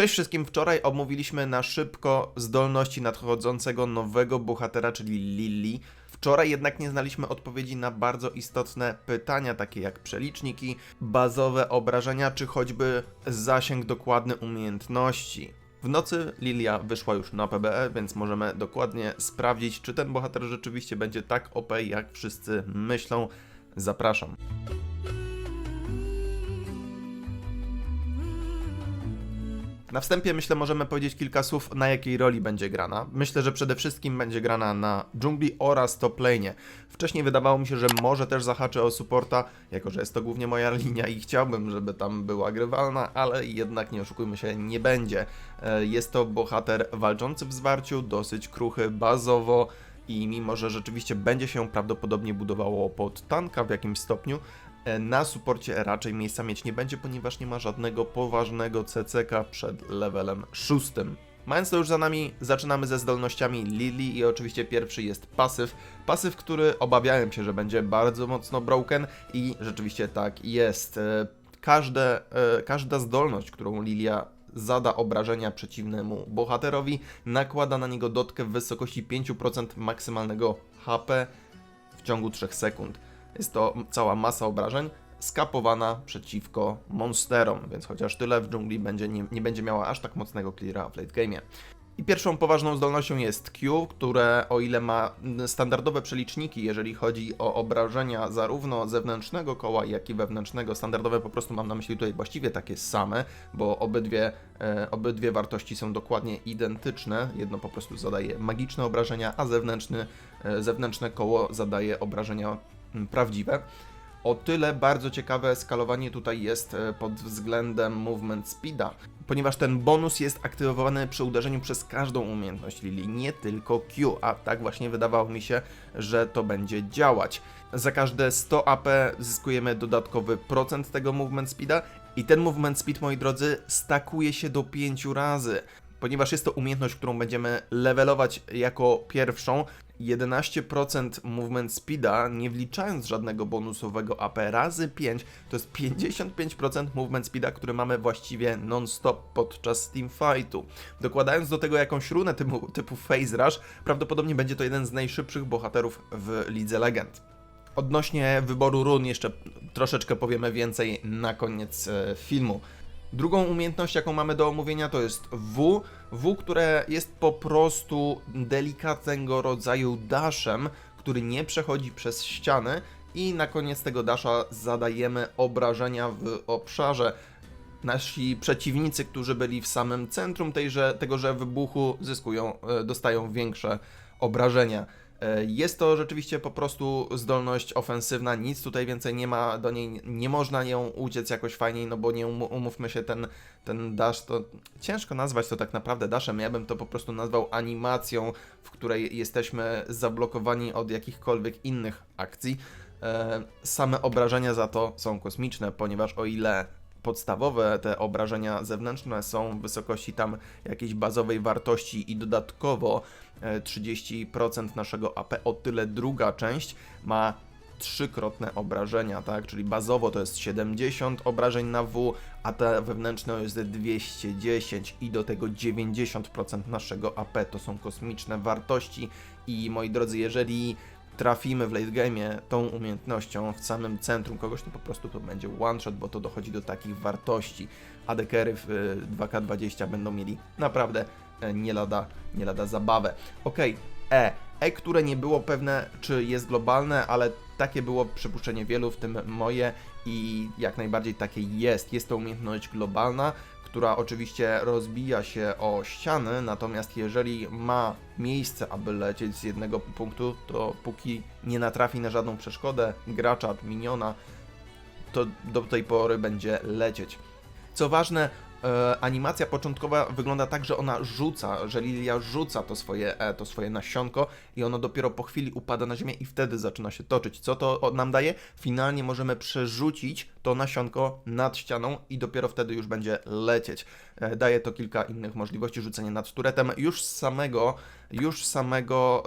Cześć wszystkim, wczoraj omówiliśmy na szybko zdolności nadchodzącego nowego bohatera, czyli Lily. Wczoraj jednak nie znaliśmy odpowiedzi na bardzo istotne pytania, takie jak przeliczniki, bazowe obrażenia, czy choćby zasięg dokładny umiejętności. W nocy Lilia wyszła już na PBE, więc możemy dokładnie sprawdzić, czy ten bohater rzeczywiście będzie tak OP, jak wszyscy myślą. Zapraszam. Na wstępie myślę możemy powiedzieć kilka słów na jakiej roli będzie grana. Myślę, że przede wszystkim będzie grana na dżungli oraz top lane. Wcześniej wydawało mi się, że może też zahaczy o supporta, jako że jest to głównie moja linia i chciałbym, żeby tam była grywalna, ale jednak nie oszukujmy się, nie będzie. E, Jest to bohater walczący w zwarciu, dosyć kruchy bazowo i mimo, że rzeczywiście będzie się prawdopodobnie budowało pod tanka w jakimś stopniu, na suporcie raczej miejsca mieć nie będzie, ponieważ nie ma żadnego poważnego CCK przed levelem szóstym. Mając to już za nami, zaczynamy ze zdolnościami Lily i oczywiście pierwszy jest pasyw. Pasyw, który obawiałem się, że będzie bardzo mocno broken i rzeczywiście tak jest. E, Każde, e, każda zdolność, którą Lilia zada obrażenia przeciwnemu bohaterowi, nakłada na niego dotkę w wysokości 5% maksymalnego HP w ciągu 3 sekund. Jest to cała masa obrażeń skapowana przeciwko monsterom, więc chociaż tyle w dżungli będzie, nie, nie będzie miała aż tak mocnego cleara w late game'ie. I pierwszą poważną zdolnością jest Q, które o ile ma standardowe przeliczniki, jeżeli chodzi o obrażenia zarówno zewnętrznego koła, jak i wewnętrznego, standardowe po prostu mam na myśli tutaj właściwie takie same, bo obydwie, e, obydwie wartości są dokładnie identyczne. Jedno po prostu zadaje magiczne obrażenia, a zewnętrzny, e, zewnętrzne koło zadaje obrażenia prawdziwe. O tyle bardzo ciekawe skalowanie tutaj jest e, pod względem movement speeda, ponieważ ten bonus jest aktywowany przy uderzeniu przez każdą umiejętność Lili, nie tylko Q, a tak właśnie wydawało mi się, że to będzie działać. Za każde 100 AP zyskujemy dodatkowy procent tego movement speeda i ten movement speed, moi drodzy, stakuje się do 5 razy. Ponieważ jest to umiejętność, którą będziemy levelować jako pierwszą, 11% movement speeda, nie wliczając żadnego bonusowego AP razy 5, to jest 55% movement speeda, który mamy właściwie non-stop podczas teamfightu. Dokładając do tego jakąś runę typu, typu Phase Rush, prawdopodobnie będzie to jeden z najszybszych bohaterów w Lidze Legend. Odnośnie wyboru run jeszcze troszeczkę powiemy więcej na koniec e, filmu. Drugą umiejętność, jaką mamy do omówienia, to jest W. W, które jest po prostu delikatnego rodzaju dashem, który nie przechodzi przez ściany i na koniec tego dasha zadajemy obrażenia w obszarze. Nasi przeciwnicy, którzy byli w samym centrum tegoże wybuchu, zyskują, e, dostają większe obrażenia. E, Jest to rzeczywiście po prostu zdolność ofensywna, nic tutaj więcej nie ma, do niej nie można nią uciec jakoś fajniej, no bo nie um- umówmy się, ten, ten dash to ciężko nazwać to tak naprawdę dashem, ja bym to po prostu nazwał animacją, w której jesteśmy zablokowani od jakichkolwiek innych akcji. E, Same obrażenia za to są kosmiczne, ponieważ o ile podstawowe te obrażenia zewnętrzne są w wysokości tam jakiejś bazowej wartości i dodatkowo 30% naszego AP, o tyle druga część ma trzykrotne obrażenia, tak? Czyli bazowo to jest 70 obrażeń na W, a te wewnętrzne jest 210 i do tego 90% naszego AP. To są kosmiczne wartości i moi drodzy, jeżeli trafimy w late game'ie tą umiejętnością w samym centrum kogoś, to po prostu to będzie one shot, bo to dochodzi do takich wartości. ADKery w y, 2K20 będą mieli naprawdę nie lada, nie lada zabawę. Okej, E. E, które nie było pewne, czy jest globalne, ale takie było przypuszczenie wielu, w tym moje i jak najbardziej takie jest. Jest to umiejętność globalna, która oczywiście rozbija się o ściany, natomiast jeżeli ma miejsce, aby lecieć z jednego punktu, to póki nie natrafi na żadną przeszkodę gracza, miniona, to do tej pory będzie lecieć. Co ważne, e, animacja początkowa wygląda tak, że ona rzuca, że Lilia rzuca to swoje, e, to swoje nasionko i ono dopiero po chwili upada na ziemię i wtedy zaczyna się toczyć. Co to nam daje? Finalnie możemy przerzucić to nasionko nad ścianą i dopiero wtedy już będzie lecieć. E, daje to kilka innych możliwości, rzucenie nad turetem. Już z samego, już samego,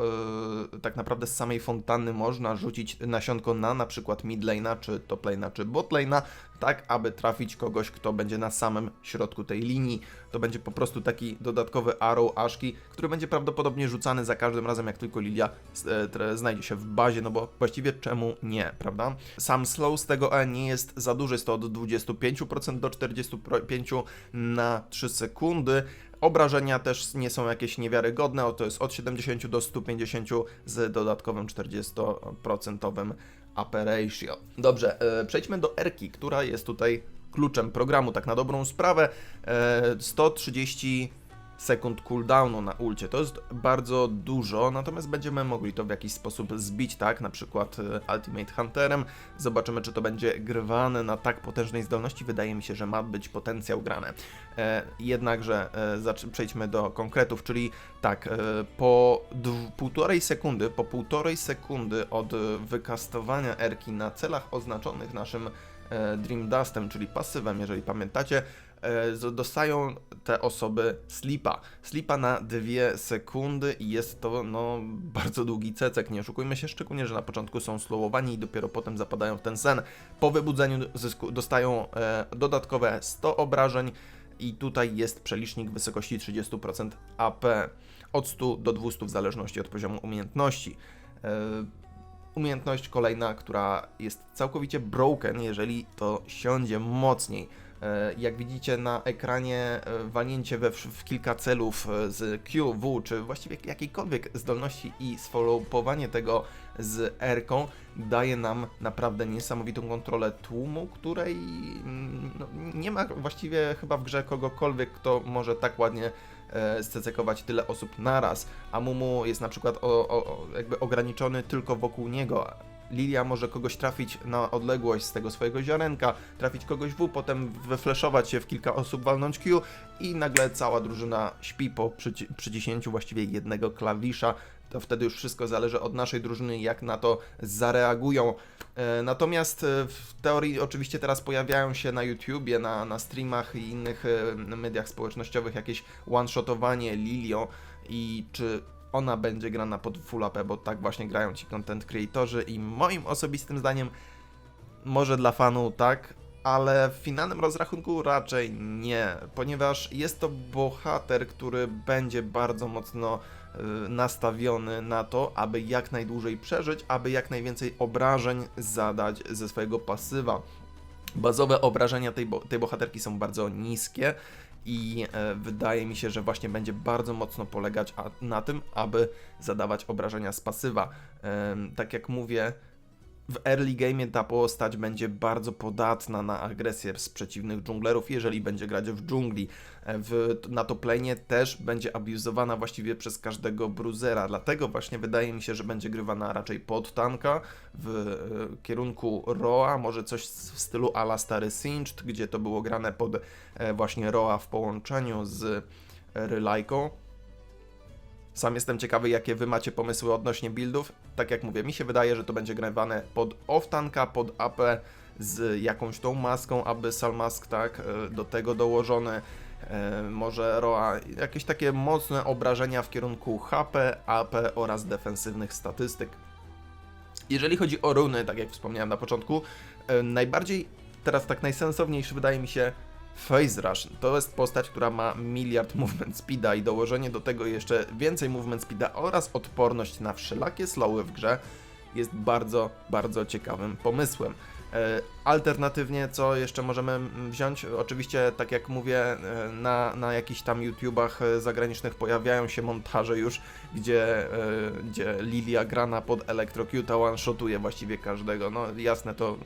e, tak naprawdę z samej fontanny można rzucić nasionko na na przykład mid lane'a, czy top lane'a, czy bot lane'a, tak aby trafić kogoś, kto będzie na samym środku tej linii. to będzie po prostu taki dodatkowy arrow Ashki, który będzie prawdopodobnie rzucany za każdym razem, jak tylko Lilia e, znajdzie się w bazie, no bo właściwie czemu nie, prawda? Sam slow z tego E nie jest za duży, jest to od 25% do 45% na 3 sekundy. Obrażenia też nie są jakieś niewiarygodne, to jest od 70 do 150 z dodatkowym 40% AP ratio. Dobrze, e, przejdźmy do Erki, która jest tutaj kluczem programu, tak na dobrą sprawę. 130 e, sekund cooldownu na ulcie. To jest bardzo dużo, natomiast będziemy mogli to w jakiś sposób zbić, tak? Na przykład e, Ultimate Hunterem. Zobaczymy, czy to będzie grywane na tak potężnej zdolności. Wydaje mi się, że ma być potencjał grane. Jednakże e, przejdźmy do konkretów, czyli tak, e, po półtorej sekundy, po półtorej sekundy od wykastowania erki na celach oznaczonych naszym Dream Dustem, czyli pasywem, jeżeli pamiętacie, dostają te osoby slipa. Slipa na dwie sekundy i jest to no, bardzo długi cecek, nie oszukujmy się, szczególnie, że na początku są slowowani i dopiero potem zapadają w ten sen. Po wybudzeniu zysku, dostają e, dodatkowe 100 obrażeń i tutaj jest przelicznik w wysokości 30% AP od 100 do 200 w zależności od poziomu umiejętności. E, umiejętność kolejna, która jest całkowicie broken, jeżeli to siądzie mocniej. E, jak widzicie na ekranie, e, walnięcie we, w kilka celów e, z Q, W, czy właściwie jakiejkolwiek zdolności i sfollowowanie tego z R-ką daje nam naprawdę niesamowitą kontrolę tłumu, której mm, no, nie ma właściwie chyba w grze kogokolwiek, kto może tak ładnie scecekować tyle osób naraz, a Mumu jest na przykład o, o, jakby ograniczony tylko wokół niego, Lilia może kogoś trafić na odległość z tego swojego ziarenka, trafić kogoś W, potem wyfleszować się w kilka osób, walnąć Q i nagle cała drużyna śpi po przyciśnięciu właściwie jednego klawisza. To wtedy już wszystko zależy od naszej drużyny, jak na to zareagują. E, natomiast e, w teorii oczywiście teraz pojawiają się na YouTubie, na, na streamach i innych e, mediach społecznościowych jakieś one-shotowanie Lilio i czy ona będzie grana pod full AP, bo tak właśnie grają ci content creatorzy i moim osobistym zdaniem może dla fanu tak, ale w finalnym rozrachunku raczej nie, ponieważ jest to bohater, który będzie bardzo mocno y, nastawiony na to, aby jak najdłużej przeżyć, aby jak najwięcej obrażeń zadać ze swojego pasywa. Bazowe obrażenia tej, bo tej bohaterki są bardzo niskie i e, wydaje mi się, że właśnie będzie bardzo mocno polegać na tym, aby zadawać obrażenia z pasywa. Tak jak mówię, w early game ta postać będzie bardzo podatna na agresję z przeciwnych dżunglerów, jeżeli będzie grać w dżungli. W, na to planie też będzie abuzowana właściwie przez każdego bruzera, dlatego właśnie wydaje mi się, że będzie grywana raczej pod tanka w e, kierunku Roa, może coś w stylu ala Stary Singed, gdzie to było grane pod e, właśnie Roa w połączeniu z Rylajką. Sam jestem ciekawy, jakie wy macie pomysły odnośnie buildów. Tak jak mówię, mi się wydaje, że to będzie grywane pod off-tanka, pod AP z jakąś tą maską, aby Salmask, tak, e, do tego dołożony. E, może Roa, jakieś takie mocne obrażenia w kierunku HP, AP oraz defensywnych statystyk. Jeżeli chodzi o runy, tak jak wspomniałem na początku, e, najbardziej, teraz tak najsensowniejszy wydaje mi się Phase Rush to jest postać, która ma miliard movement speeda i dołożenie do tego jeszcze więcej movement speeda oraz odporność na wszelakie slowy w grze jest bardzo, bardzo ciekawym pomysłem. E, alternatywnie, co jeszcze możemy wziąć? Oczywiście, tak jak mówię, e, na, na jakichś tam YouTubach e, zagranicznych pojawiają się montaże już, gdzie, gdzie Lilia grana pod Electrocuta one-shotuje właściwie każdego. No jasne, to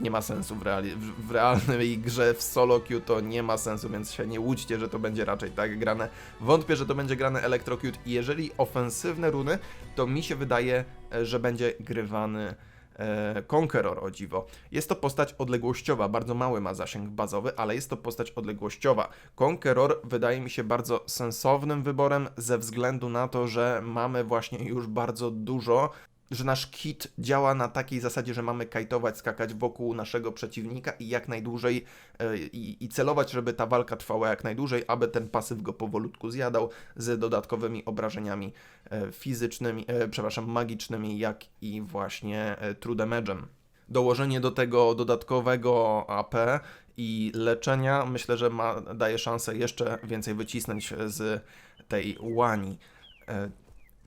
nie ma sensu w, reali- w, realnej grze w solo queue to nie ma sensu, więc się nie łudźcie, że to będzie raczej tak grane. Wątpię, że to będzie grane Electrocute i jeżeli ofensywne runy, to mi się wydaje, e, że będzie grywany e, Conqueror o dziwo. Jest to postać odległościowa, bardzo mały ma zasięg bazowy, ale jest to postać odległościowa. Conqueror wydaje mi się bardzo sensownym wyborem ze względu na to, że mamy właśnie już bardzo dużo że nasz kit działa na takiej zasadzie, że mamy kajtować, skakać wokół naszego przeciwnika i jak najdłużej yy, i, celować, żeby ta walka trwała jak najdłużej, aby ten pasyw go powolutku zjadał z dodatkowymi obrażeniami yy, fizycznymi, yy, przepraszam, magicznymi, jak i właśnie true damage'em. dołożenie do tego dodatkowego AP i leczenia, myślę, że ma, daje szansę jeszcze więcej wycisnąć z tej łani.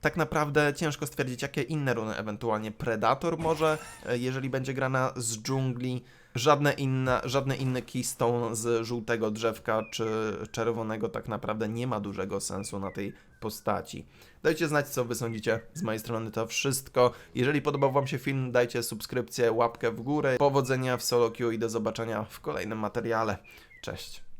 Tak naprawdę ciężko stwierdzić, jakie inne runy, ewentualnie Predator może, e, jeżeli będzie grana z dżungli. Żadne inne, żadne inne keystone z żółtego drzewka czy czerwonego tak naprawdę nie ma dużego sensu na tej postaci. Dajcie znać, co wy sądzicie. Z mojej strony to wszystko. Jeżeli podobał wam się film, dajcie subskrypcję, łapkę w górę. Powodzenia w solo queue i do zobaczenia w kolejnym materiale. Cześć.